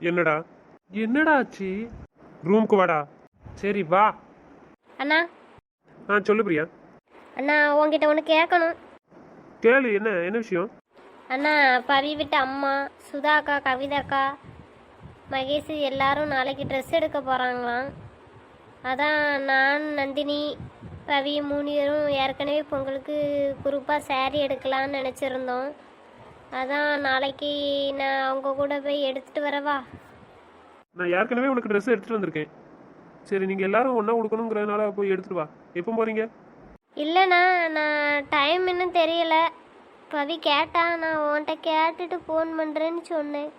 என்னடா? என்னடா ஆச்சு? ரூமுக்கு வாடா. சரி வா. அண்ணா. ஆ சொல்லு பிரியா. அண்ணா உங்ககிட்ட ஒன்று கேட்கணும் கேளு என்ன என்ன விஷயம்? அண்ணா பவி விட்ட அம்மா சுதா அக்கா கவிதா அக்கா மகேஷ் எல்லாரும் நாளைக்கு ட்ரெஸ் எடுக்க போகிறாங்களாம் அதான் நான் நந்தினி பவி மூணு பேரும் ஏற்கனவே பொங்கலுக்கு குரூப்பாக saree எடுக்கலான்னு நினச்சிருந்தோம். அதான் நாளைக்கு நான் அவங்க கூட போய் எடுத்துகிட்டு வரவா? நான் ஏற்கனவே உனக்கு ட்ரெஸ் எடுத்துட்டு வந்திருக்கேன். சரி நீங்கள் எல்லாரும் ஒன்றா கொடுக்கணுங்கிறதுனால போய் எடுத்துட்டு வா. எப்போ போகிறீங்க இல்லைண்ணா நான் டைம் இன்னும் தெரியல. பவி கேட்டா நான் உன்கிட்ட கேட்டுட்டு ஃபோன் பண்ணுறேன்னு சொன்னேன்.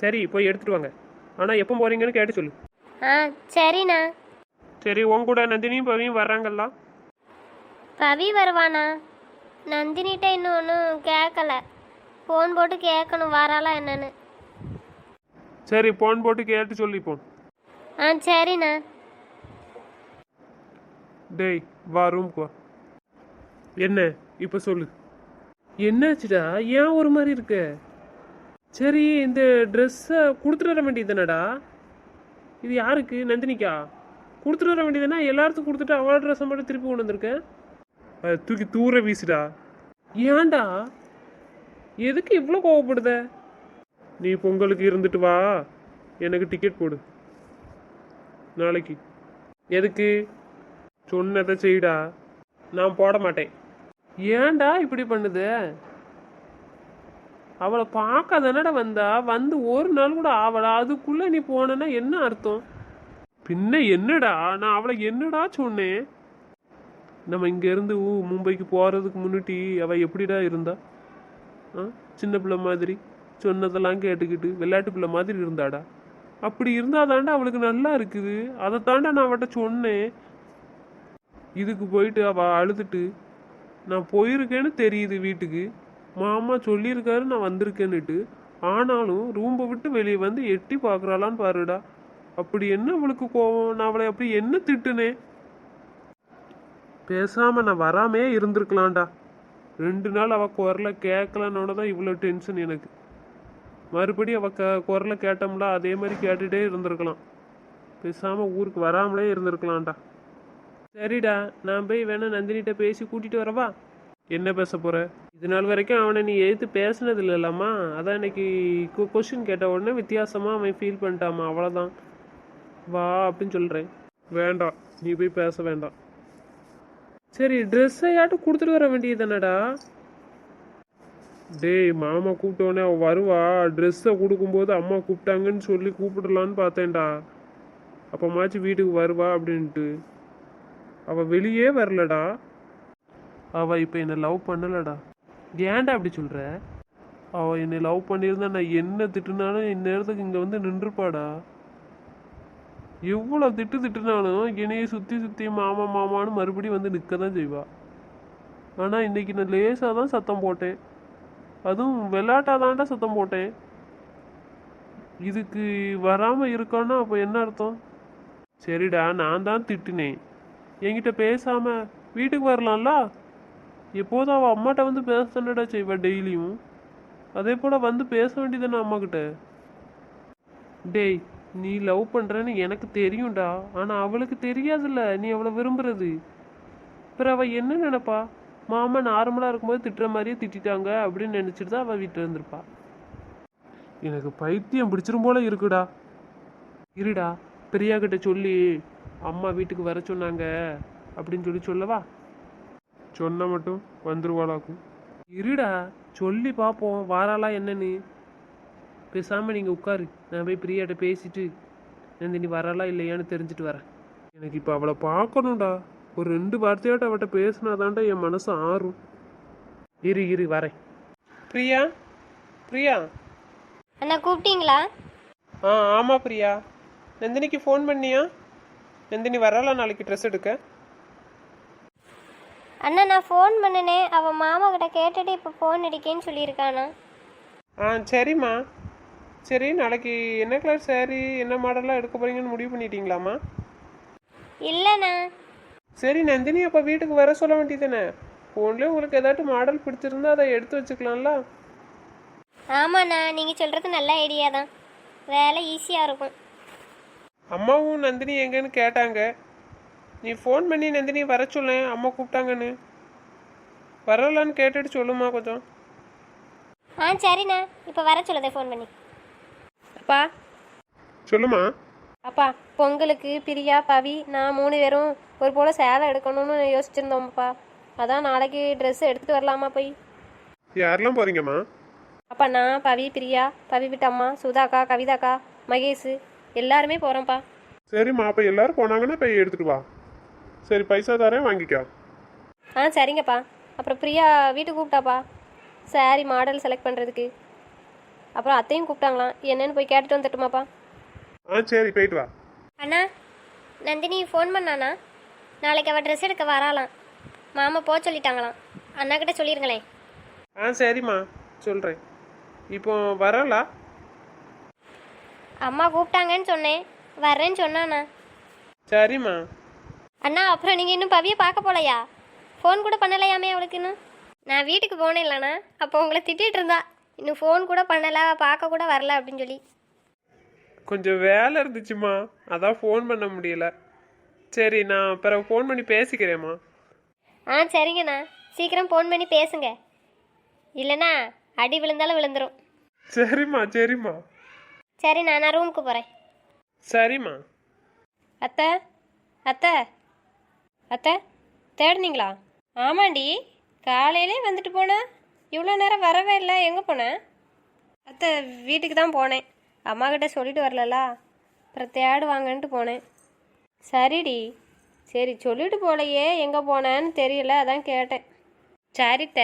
சரி போய் எடுத்துட்டு வாங்க. ஆனால் எப்போ போகிறீங்கன்னு கேட்டு சொல்லு. ஆ சரிண்ணா. சரி உன் கூட நந்தினியும் பவியும் வர்றாங்கல்ல? பவி வருவானா? நந்தினிட்ட இன்னும் ஒன்றும் கேட்கல ஃபோன் போட்டு கேட்கணும் வராளா என்னன்னு. சரி ஃபோன் போட்டு கேட்டு சொல்லி இப்போ ஆ சரிண்ணா. டேய் வா ரூமுக்கு வா. என்ன இப்போ சொல்லு. என்னாச்சுடா? ஏன் ஒரு மாதிரி இருக்க? சரி இந்த ட்ரெஸ்ஸை கொடுத்துட்டு வர வேண்டியதுதானடா இது யாருக்கு? நந்தினிக்கா? கொடுத்துட்டு வர வேண்டியதுனா எல்லாத்துக்கும் கொடுத்துட்டு அவளோட ட்ரெஸ்ஸை மட்டும் திருப்பி கொண்டு வந்திருக்கேன் அதை தூக்கி தூர வீசுடா. ஏன்டா? எதுக்கு இவ்வளோ கோவப்படுத? நீ பொங்கலுக்கு இருந்துட்டு வா. எனக்கு டிக்கெட் போடு. நாளைக்கு. எதுக்கு? சொன்னதை செய்டா. நான் போட மாட்டேன். ஏன்டா இப்படி பண்ணுது? அவளை பார்க்க தானடா வந்தா? வந்து ஒரு நாள் கூட ஆவலா? அதுக்குள்ள நீ போனேன்னா என்ன அர்த்தம்? பின்ன என்னடா? நான் அவளை என்னடா சொன்னேன்? நம்ம இங்கேருந்து ஊ மும்பைக்கு போறதுக்கு முன்னாடி அவள் எப்படிடா இருந்தா? ஆ? சின்ன பிள்ளை மாதிரி சொன்னதெல்லாம் கேட்டுக்கிட்டு விளையாட்டு பிள்ளை மாதிரி இருந்தாடா? அப்படி இருந்தாதாண்டா அவளுக்கு நல்லா இருக்குது. அதை தாண்டா நான் அவட்ட சொன்னேன். இதுக்கு போயிட்டு அவள் அழுதுட்டு நான் போயிருக்கேன்னு தெரியுது வீட்டுக்கு. மாமா சொல்லியிருக்காரு நான் வந்திருக்கேன்னுட்டு. ஆனாலும் ரூம்பை விட்டு வெளியே வந்து எட்டி பார்க்குறாளான்னு பாருடா. அப்படி என்ன அவளுக்கு கோவம்? நான் அவளை அப்படி என்ன திட்டுனேன்? பேசாமல் நான் வராமே இருந்திருக்கலாம்டா. ரெண்டு நாள் அவள் குரலை கேட்கலன்னோட தான் இவ்வளோ டென்ஷன் எனக்கு. மறுபடியும் அவள் க குரலை கேட்டோம்ல அதே மாதிரி கேட்டுகிட்டே இருந்திருக்கலாம். பேசாமல் ஊருக்கு வராமலே இருந்திருக்கலாம்டா. சரிடா நான் போய் வேணா நந்தினிகிட்ட பேசி கூட்டிகிட்டு வரவா? என்ன பேச போகிற இது நாள் வரைக்கும் அவனை நீ எதிர்த்து பேசினது இல்லைல்லாமா அதான் இன்னைக்கு கொஷின் கேட்ட உடனே வித்தியாசமாக அவன் ஃபீல் பண்ணிட்டாமா அவ்வளோதான் வா அப்படின்னு சொல்கிறேன் வேண்டாம் நீ போய் பேச வேண்டாம். சரி ட்ரெஸ்ஸையாட்டும் கொடுத்துட்டு வர வேண்டியது தானடா? டேய் மாமா கூப்பிட்ட அவள் வருவா. ட்ரெஸ்ஸை கொடுக்கும்போது அம்மா கூப்பிட்டாங்கன்னு சொல்லி கூப்பிடலான்னு பார்த்தேன்டா. அப்பமாச்சும் வீட்டுக்கு வருவா அப்படின்ட்டு. அவள் வெளியே வரலடா. அவள் இப்போ என்னை லவ் பண்ணலடா. ஏன்டா அப்படி சொல்கிற அவள் என்னை லவ் பண்ணியிருந்தா நான் என்ன திட்டுனாலும் இந்நேரத்துக்கு இங்கே வந்து நின்றுப்பாடா? எவ்வளோ திட்டு திட்டுனாலும் என்னையை சுற்றி சுற்றி மாமா மாமான்னு மறுபடியும் வந்து நிற்க தான் செய்வா. ஆனால் இன்றைக்கி நான் லேசாக தான் சத்தம் போட்டேன். அதுவும் விளையாட்டாதான்டா சத்தம் போட்டேன். இதுக்கு வராமல் இருக்கான்னா அப்போ என்ன அர்த்தம்? சரிடா நான் தான் திட்டினேன். என்கிட்ட பேசாமல் வீட்டுக்கு வரலாம்ல? எப்போதும் அவள் அம்மாட்ட வந்து பேசணுடா செய்வா டெய்லியும். அதே போல் வந்து பேச வேண்டியதானே அம்மாக்கிட்ட டேய் நீ லவ் பண்ணுறேன்னு எனக்கு தெரியும்டா. ஆனால் அவளுக்கு தெரியாதுல்ல நீ அவளை விரும்புறது. அப்புறம் அவள் என்ன நினப்பா? மாமா நார்மலாக இருக்கும்போது திட்டுற மாதிரியே திட்டிட்டாங்க அப்படின்னு நினச்சிட்டு தான் அவள் வீட்டில் இருந்திருப்பா. எனக்கு பைத்தியம் பிடிச்சிரும் போல இருக்குடா. இருடா பெரியா கிட்ட சொல்லி அம்மா வீட்டுக்கு வர சொன்னாங்க அப்படின்னு சொல்லி சொல்லவா? சொன்ன மட்டும் வந்துருவாளாக்கும். இருடா சொல்லி பார்ப்போம் வாராளா என்னன்னு. பேசாமல் நீங்கள் உட்காரு. நான் போய் பிரியாட்ட பேசிட்டு நந்தினி வராளா இல்லையான்னு தெரிஞ்சுட்டு வரேன் எனக்கு இப்போ அவளை பார்க்கணும்டா ஒரு ரெண்டு வார்த்தையாட்ட அவட்ட பேசினாதான்டா என் மனசு ஆறும். இரு இரு வரேன். பிரியா? பிரியா? அண்ணா கூப்பிட்டீங்களா? ஆ ஆமாம் பிரியா. நந்தினிக்கு ஃபோன் பண்ணியா? நந்தினி வரலா நாளைக்கு ட்ரெஸ் எடுக்க? அண்ணா நான் ஃபோன் பண்ணினேன். அவன் மாமா கிட்ட கேட்டுட்டு இப்போ ஃபோன் அடிக்கேன்னு சொல்லியிருக்கானா? ஆ சரிம்மா. சரி நாளைக்கு என்ன கலர் saree என்ன மாடல்லாம் எடுக்க போறீங்கன்னு முடிவு பண்ணிட்டீங்களாம்மா? இல்லைண்ணா. சரி நந்தினி அப்போ வீட்டுக்கு வர சொல்ல வேண்டியதானே ஃபோன்லேயே உங்களுக்கு ஏதாட்டும் மாடல் பிடிச்சிருந்தா அதை எடுத்து வச்சுக்கலாம்ல? ஆமாண்ணா நீங்கள் சொல்கிறது நல்ல ஐடியா தான். வேலை ஈஸியாக இருக்கும். அம்மாவும் நந்தினி எங்கன்னு கேட்டாங்க. நீ ஃபோன் பண்ணி நந்தினி வர சொல்லேன் அம்மா கூப்பிட்டாங்கன்னு. வரலான்னு கேட்டுட்டு சொல்லுமா கொஞ்சம். ஆ சரிண்ணா. இப்போ வர சொல்லுதே ஃபோன் பண்ணி. அப்பா. சொல்லுமா. அப்பா பொங்கலுக்கு பிரியா பவி நான் மூணு பேரும் ஒரு போல சேலை எடுக்கணும்னு யோசிச்சிருந்தோம்ப்பா. அதான் நாளைக்கு ட்ரெஸ் எடுத்துட்டு வரலாமா போய்? யாரெல்லாம் போறீங்கம்மா? அப்பா நான் பவி பிரியா பவி விட்டு அம்மா சுதாக்கா கவிதாக்கா மகேஷ் எல்லாருமே போகிறோம்ப்பா சரிம்மா அப்போ எல்லாரும் போனாங்கன்னா போய் எடுத்துட்டு வா. சரி பைசா தரேன் வாங்கிக்கோ. ஆ சரிங்கப்பா. அப்புறம் பிரியா வீட்டுக்கு கூப்பிட்டாப்பா. சாரி மாடல் செலக்ட் பண்ணுறதுக்கு அப்புறம் அத்தையும் கூப்பிட்டாங்களாம். என்னன்னு போய் கேட்டுட்டு வந்துட்டுமாப்பா. ஆ சரி போயிட்டு வா. அண்ணா நந்தினி ஃபோன் பண்ணானா? நாளைக்கு அவள் ட்ரெஸ் எடுக்க வராளாம். மாமா போக சொல்லிட்டாங்களாம். அண்ணா கிட்ட சொல்லிருங்களேன். ஆ சரிம்மா சொல்கிறேன் இப்போ வரலா அம்மா கூப்பிட்டாங்கன்னு சொன்னேன். வர்றேன்னு சொன்னாண்ணா சரிம்மா. அண்ணா அப்புறம் நீங்கள் இன்னும் பவியை பார்க்க போலையா? ஃபோன் கூட பண்ணலையாமே அவளுக்கு இன்னும்? நான் வீட்டுக்கு போனேன் இல்லைண்ணா அப்போ உங்களை திட்டிகிட்டு இருந்தா. இன்னும் ஃபோன் கூட பண்ணலை பார்க்க கூட வரல அப்படின்னு சொல்லி. கொஞ்சம் வேலை இருந்துச்சுமா அதான் ஃபோன் பண்ண முடியல. சரி நான் பிறகு ஃபோன் பண்ணி பேசிக்கிறேம்மா. ஆ சரிங்கண்ணா. சீக்கிரம் ஃபோன் பண்ணி பேசுங்க. இல்லைண்ணா அடி விழுந்தாலும் விழுந்துரும். சரிம்மா சரிம்மா. சரிண்ணா நான் ரூமுக்கு போகிறேன் சரிம்மா. அத்தை அத்தை அத்தை தேடுனீங்களா? ஆமாண்டி காலையிலே வந்துட்டு போனேன் இவ்வளோ நேரம் வரவே இல்லை. எங்கே போனேன் அத்தை வீட்டுக்கு தான் போனேன். அம்மா கிட்ட சொல்லிட்டு வரலலா? அப்புறம் தேடுவாங்கன்ட்டு போனேன். சரிடி. சரி சொல்லிட்டு போலையே. எங்கே போனேன்னு தெரியல. அதான் கேட்டேன். சரித்த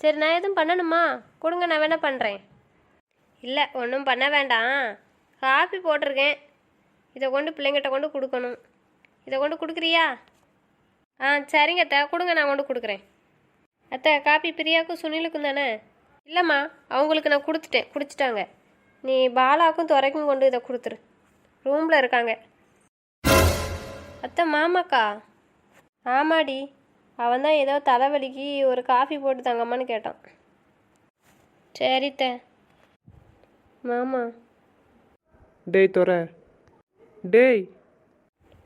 சரி நான் எதுவும் பண்ணணுமா? கொடுங்க நான் வேணா பண்ணுறேன் இல்லை ஒன்றும் பண்ண வேண்டாம். காஃபி போட்டிருக்கேன். இதை கொண்டு பிள்ளைங்கிட்ட கொண்டு கொடுக்கணும். இதை கொண்டு கொடுக்குறியா? ஆ சரிங்க த கொடுங்க நான் கொண்டு கொடுக்குறேன். அத்தை காப்பி பிரியாவுக்கும் சுனிலுக்கும் தானே? இல்லைம்மா அவங்களுக்கு நான் கொடுத்துட்டேன் குடிச்சிட்டாங்க. நீ பாலாவுக்கும் துறைக்கும் கொண்டு இதை கொடுத்துரு. ரூமில் இருக்காங்க. அத்தை மாமாக்கா? ஆமாடி அவன் தான் ஏதோ தலைவலிக்கு ஒரு காஃபி போட்டு தாங்கம்மான்னு கேட்டான். சரித்த. மாமா. டேய் தொற டேய்.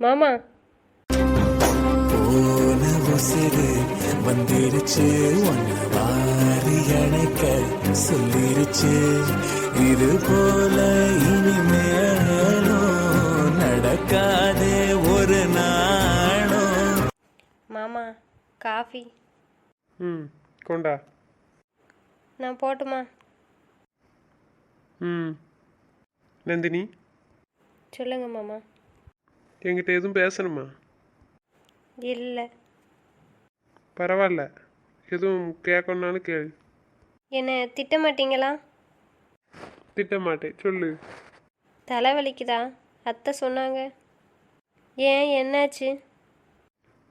மாமா. வந்துருச்சு ஒன்னு வாரி அணைக்க சொல்லிருச்சு. இது போல இனிமேலும் நடக்காதே ஒரு நாளும். மாமா காஃபி. ம் கொண்டா. நான் போட்டுமா? ம். நந்தினி? சொல்லுங்க மாமா. என்கிட்ட எதுவும் பேசணுமா? இல்லை. பரவாயில்ல. எதுவும் கேட்கணுன்னாலும் கேளு. என்னை திட்ட மாட்டீங்களா? திட்ட மாட்டேன் சொல்லு தலைவலிக்குதா அத்தை சொன்னாங்க. ஏன் என்னாச்சு?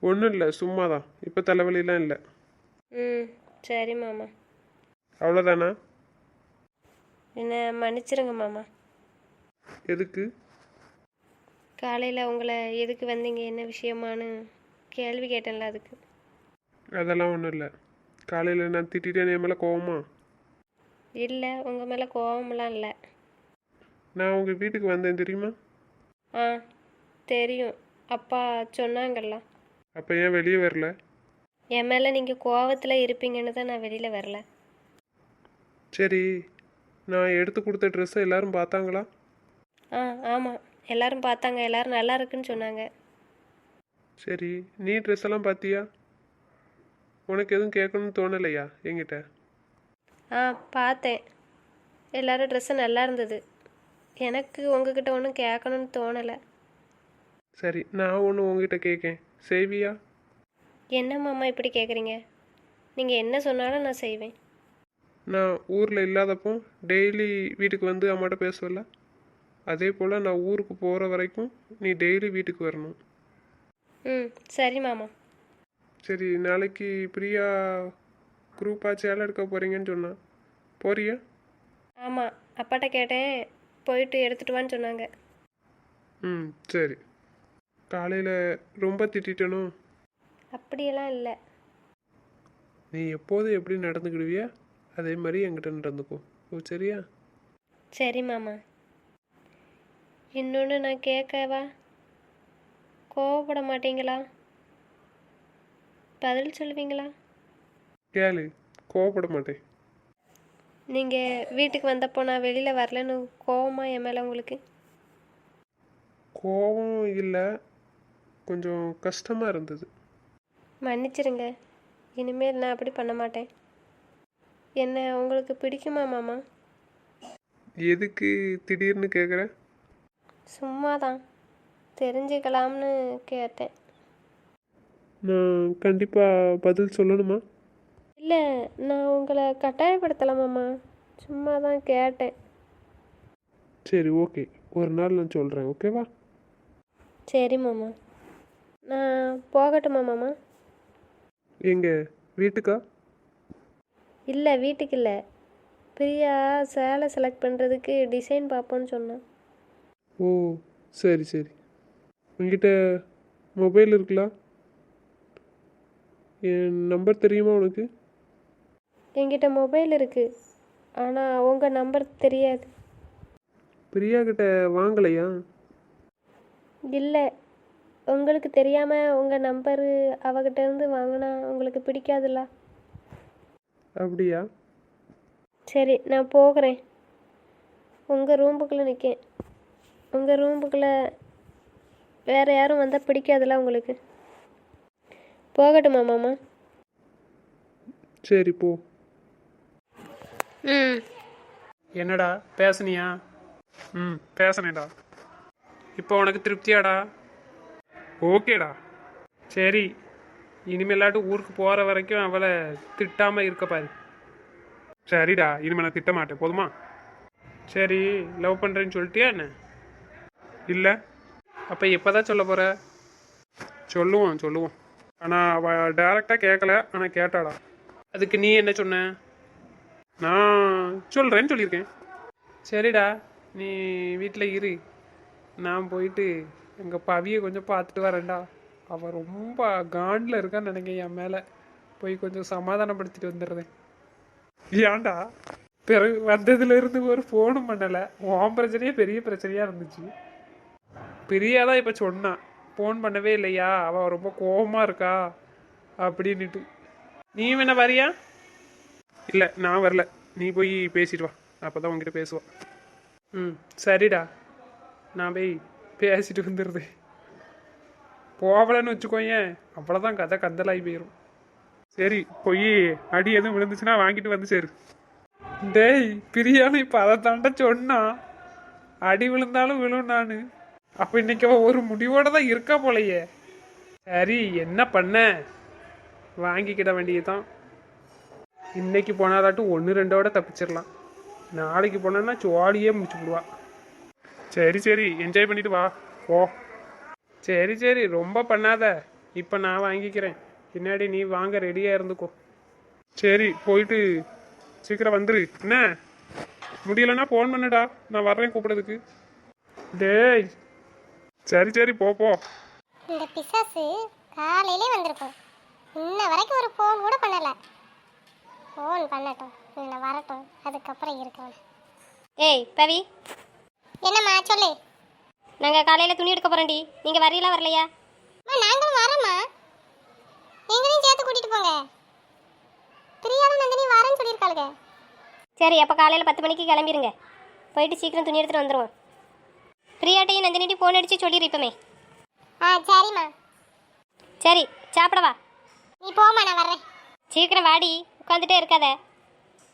ஒன்றும் இல்லை சும்மா தான் இப்போ தலைவலிலாம் இல்லை. ம் சரி மாமா. அவ்வளோதானா என்னை மன்னிச்சிருங்க மாமா. எதுக்கு? காலையில் உங்களை எதுக்கு வந்தீங்க என்ன விஷயமான்னு கேள்வி கேட்டேன்ல அதுக்கு. அதெல்லாம் ஒன்றும் இல்லை. காலையில் நான் திட்டிட்டேன் என் மேலே கோவமா? இல்லை உங்கள் மேலே கோவமெல்லாம் இல்லை. நான் உங்கள் வீட்டுக்கு வந்தேன் தெரியுமா? ஆ தெரியும். அப்பா சொன்னாங்கல்ல. அப்போ ஏன் வெளியே வரல? என் மேலே நீங்கள் கோவத்தில் இருப்பீங்கன்னு தான் நான் வெளியில் வரல. சரி நான் எடுத்து கொடுத்த ட்ரெஸ்ஸை எல்லாரும் பார்த்தாங்களா? ஆ ஆமாம் எல்லாரும் பார்த்தாங்க. எல்லாரும் நல்லா இருக்குன்னு சொன்னாங்க. சரி நீ ட்ரெஸ் எல்லாம் பார்த்தியா? உனக்கு எதுவும் கேட்கணும்னு தோணலையா என்கிட்ட? ஆ பார்த்தேன். எல்லாரும் ட்ரெஸ்ஸு நல்லா இருந்தது. எனக்கு உங்ககிட்ட ஒன்றும் கேட்கணும்னு தோணலை. சரி நான் ஒன்று உங்ககிட்ட கேட்கேன். செய்வியா? என்ன மாமா இப்படி கேட்குறீங்க நீங்கள் என்ன சொன்னாலும் நான் செய்வேன். நான் ஊரில் இல்லாதப்போ டெய்லி வீட்டுக்கு வந்து அம்மாட்ட பேசுவல? அதே போல் நான் ஊருக்கு போகிற வரைக்கும் நீ டெய்லி வீட்டுக்கு வரணும். ம் சரி மாமா. சரி நாளைக்கு பிரியா குரூப்பாக சேலை எடுக்க போகிறீங்கன்னு சொன்னான் போறியா? ஆமாம் அப்பாட்ட கேட்டேன். போயிட்டு எடுத்துட்டு வான்னு சொன்னாங்க. ம் சரி. காலையில் ரொம்ப திட்டிட்டனோ? அப்படியெல்லாம் இல்லை. நீ எப்போதும் எப்படி நடந்துக்கிடுவியா? அதே மாதிரி என்கிட்ட நடந்துக்கோ. ஓ சரியா? சரி மாமா. இன்னொன்று நான் கேட்கவா? கோவப்பட மாட்டீங்களா? பதில் சொல்லுவீங்களா? கேளு. கோவப்பட மாட்டேன். நீங்கள் வீட்டுக்கு வந்தப்போ நான் வெளியில் வரலன்னு கோவமா என் மேலே உங்களுக்கு? கோவம் இல்லை. கொஞ்சம் கஷ்டமாக இருந்தது. மன்னிச்சிருங்க. இனிமேல் நான் அப்படி பண்ண மாட்டேன். என்ன உங்களுக்கு பிடிக்குமா மாமா? எதுக்கு திடீர்னு கேட்குற சும்மா தான் தெரிஞ்சுக்கலாம்னு கேட்டேன். நான் கண்டிப்பாக பதில் சொல்லணுமா? இல்லை நான் உங்களை கட்டாயப்படுத்தலை மாமா சும்மா தான் கேட்டேன். சரி ஓகே. ஒரு நாள் நான் சொல்கிறேன் ஓகேவா? சரி மாமா நான் போகட்டுமா மாமா எங்கே? வீட்டுக்கா? இல்லை வீட்டுக்கு இல்லை. பிரியா சேலை செலக்ட் பண்ணுறதுக்கு டிசைன் பார்ப்போன்னு சொன்னான் ஓ சரி சரி. உங்ககிட்ட மொபைல் இருக்குல்ல? என் நம்பர் தெரியுமா உனக்கு? என்கிட்ட மொபைல் இருக்குது ஆனால் உங்கள் நம்பர் தெரியாது. பிரியா கிட்ட வாங்கலையா? இல்லை. உங்களுக்கு தெரியாமல் உங்கள் நம்பரு அவகிட்ட இருந்து வாங்கினா உங்களுக்கு பிடிக்காதுல்ல? அப்படியா? சரி நான் போகிறேன். உங்கள் ரூமுக்குள்ளே நிற்கேன் உங்கள் ரூமுக்குள்ளே வேறு யாரும் வந்தால் பிடிக்காதுல்ல உங்களுக்கு? போகட்டுமா மாமா? சரி போ. ம். என்னடா பேசுனியா? ம் பேசுனேடா இப்போ உனக்கு திருப்தியாடா? ஓகேடா. சரி இனிமேலாட்டு ஊருக்கு போகிற வரைக்கும் அவளை திட்டாமல் இருக்க பாரு. சரிடா இனிமேல் நான் திட்ட மாட்டேன் போதுமா? சரி லவ் பண்ணுறேன்னு சொல்லிட்டியா என்ன? இல்லை. அப்போ எப்போ தான் சொல்ல போகிற சொல்லுவோம் சொல்லுவோம். ஆனால் அவள் டேரெக்டாக கேட்கல ஆனால் கேட்டாடா அதுக்கு நீ என்ன சொன்ன? நான் சொல்கிறேன்னு சொல்லியிருக்கேன். சரிடா நீ வீட்டில் இரு. நான் போயிட்டு எங்கள் பவியை கொஞ்சம் பார்த்துட்டு வரேன்டா. அவள் ரொம்ப காண்டில் இருக்கான்னு நினைக்கிறேன் என் மேலே. போய் கொஞ்சம் சமாதானப்படுத்திட்டு வந்துடுறேன். ஏன்டா? பிறகு வந்ததுலேருந்து ஒரு ஃபோனும் பண்ணலை. உன் பிரச்சனையே பெரிய பிரச்சனையாக இருந்துச்சு. பிரியா தான் இப்போ சொன்னான். ஃபோன் பண்ணவே இல்லையா? அவள் ரொம்ப கோபமாக இருக்கா? அப்படின்னுட்டு. நீ வேணா வரியா? இல்லை நான் வரல. நீ போய் பேசிட்டு வா. அப்போ தான் உங்ககிட்ட பேசுவான் ம் சரிடா. நான் போய் பேசிட்டு வந்துடுது போகலன்னு வச்சுக்கோயேன் அவ்வளோதான் கதை கந்தலாகி போயிடும் சரி போய் அடி எதுவும் விழுந்துச்சுன்னா வாங்கிட்டு வந்து சரி. டேய் பிரியாணி இப்போ அதை தாண்ட சொன்னா. அடி விழுந்தாலும் விழும் நான். அப்போ இன்னைக்கு ஒரு முடிவோட தான் இருக்கா போலையே. சரி என்ன பண்ண? வாங்கிக்கிட வேண்டியதுதான். இன்னைக்கு போனாதாட்டும் ஒன்று ரெண்டோட தப்பிச்சிடலாம் நாளைக்கு போனோன்னா ஜாலியே முடிச்சு விடுவா. சரி சரி என்ஜாய் பண்ணிட்டு வா. ஓ சரி சரி ரொம்ப பண்ணாத. இப்போ நான் வாங்கிக்கிறேன். பின்னாடி நீ வாங்க ரெடியாக இருந்துக்கோ. சரி போயிட்டு சீக்கிரம் வந்துரு. என்ன? முடியலன்னா ஃபோன் பண்ணுடா. நான் வர்றேன் கூப்பிடுறதுக்கு. டேய் சரி சரி போ போ. இந்த பிசாசு காலையிலே வந்திருக்கும் இன்ன வரைக்கும் ஒரு ஃபோன் கூட பண்ணலை. ஃபோன் பண்ணட்டும். இல்லை வரட்டும். அதுக்கப்புறம் இருக்கவன் ஏய் பவி. என்னம்மா சொல்லு. நாங்கள் காலையில் துணி எடுக்க போகிறோண்டி நீங்கள் வரீங்களா வரலையா? அம்மா நாங்களும் வரோம்மா. எங்களையும் சேர்த்து கூட்டிட்டு போங்க. பிரியாவும் நந்தினி வரேன்னு சொல்லியிருக்காளுங்க. சரி அப்போ காலையில் பத்து மணிக்கு கிளம்பிருங்க. போயிட்டு சீக்கிரம் துணி எடுத்துகிட்டு வந்துடுவோம் பிரியாட்டையும் நந்தினிட்டையும் ஃபோன் அடித்து சொல்லிடு இப்போமே. ஆ சரிம்மா. சரி சாப்பிடவா? நீ போம்மா நான் வர்றேன். சீக்கிரம் வாடி உட்காந்துட்டே இருக்காத.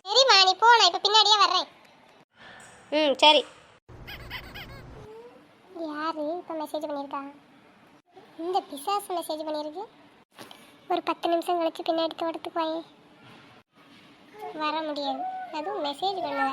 சரிம்மா நீ போ நான் இப்போ பின்னாடியே வர்றேன். ம் சரி. யாரு இப்போ மெசேஜ் பண்ணியிருக்கா? இந்த பிசாசு மெசேஜ் பண்ணியிருக்கு. ஒரு பத்து நிமிஷம் கழிச்சு பின்னாடி தோட்டத்துக்கு வாயே வர முடியாது. அதுவும் மெசேஜ் பண்ணல.